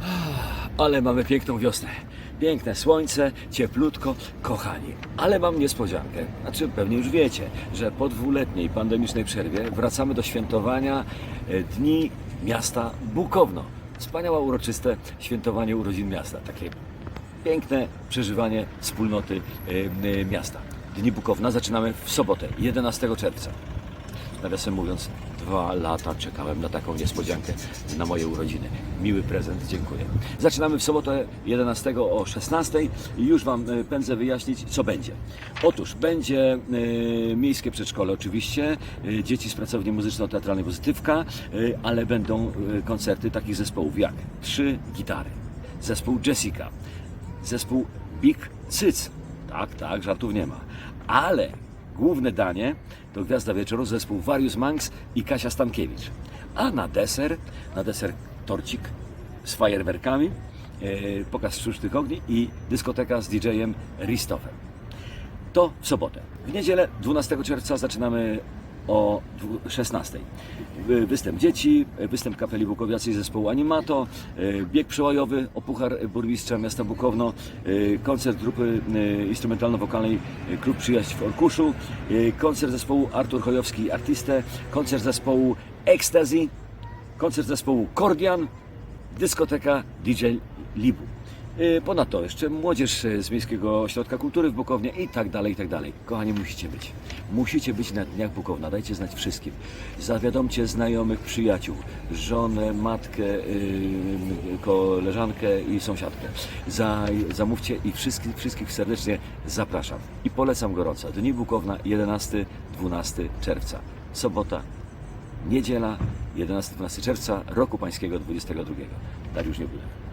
Ale mamy piękną wiosnę. Piękne słońce, cieplutko, kochani. Ale mam niespodziankę. Znaczy, pewnie już wiecie, że po dwuletniej pandemicznej przerwie wracamy do świętowania e, Dni Miasta Bukowno. Wspaniałe, uroczyste świętowanie urodzin miasta. Takie piękne przeżywanie wspólnoty e, e, miasta. Dni Bukowna zaczynamy w sobotę, 11 czerwca. Nawiasem mówiąc, dwa lata czekałem na taką niespodziankę na moje urodziny. Miły prezent, dziękuję. Zaczynamy w sobotę 11 o 16 i już Wam e, pędzę wyjaśnić, co będzie. Otóż będzie e, miejskie przedszkole oczywiście, e, dzieci z pracowni muzyczno-teatralnej Pozytywka, e, ale będą e, koncerty takich zespołów jak Trzy Gitary, zespół Jessica, zespół Big Cyc. Tak, tak, żartów nie ma. Ale główne danie to Gwiazda Wieczoru, zespół Various Manx i Kasia Stankiewicz. A na deser, na deser torcik z fajerwerkami, e, pokaz sztucznych ogni i dyskoteka z DJ-em Ristofem. To w sobotę. W niedzielę 12 czerwca zaczynamy o dwu- 16. Wy- Występ dzieci, występ kapeli Bukowiacy i zespołu Animato, e, bieg przełajowy o puchar burmistrza miasta Bukowno, e, koncert grupy e, instrumentalno-wokalnej Klub Przyjaźń w Orkuszu, koncert zespołu Artur Chojowski i Artystę, koncert zespołu Ecstasy, koncert zespołu Kordian, dyskoteka DJ Libu. Y, Ponadto jeszcze młodzież y, z Miejskiego Ośrodka Kultury w Bukownie i tak dalej, i tak dalej. Kochani, musicie być. Musicie być na Dniach Bukowna. Dajcie znać wszystkim. Zawiadomcie znajomych, przyjaciół, żonę, matkę, yy, koleżankę i sąsiadkę. Za, zamówcie i wszystkich, wszystkich serdecznie zapraszam. I polecam gorąco. Dni Bukowna 11-12 czerwca. Sobota, niedziela 11-12 czerwca roku pańskiego 22. Dariusz Niebulew.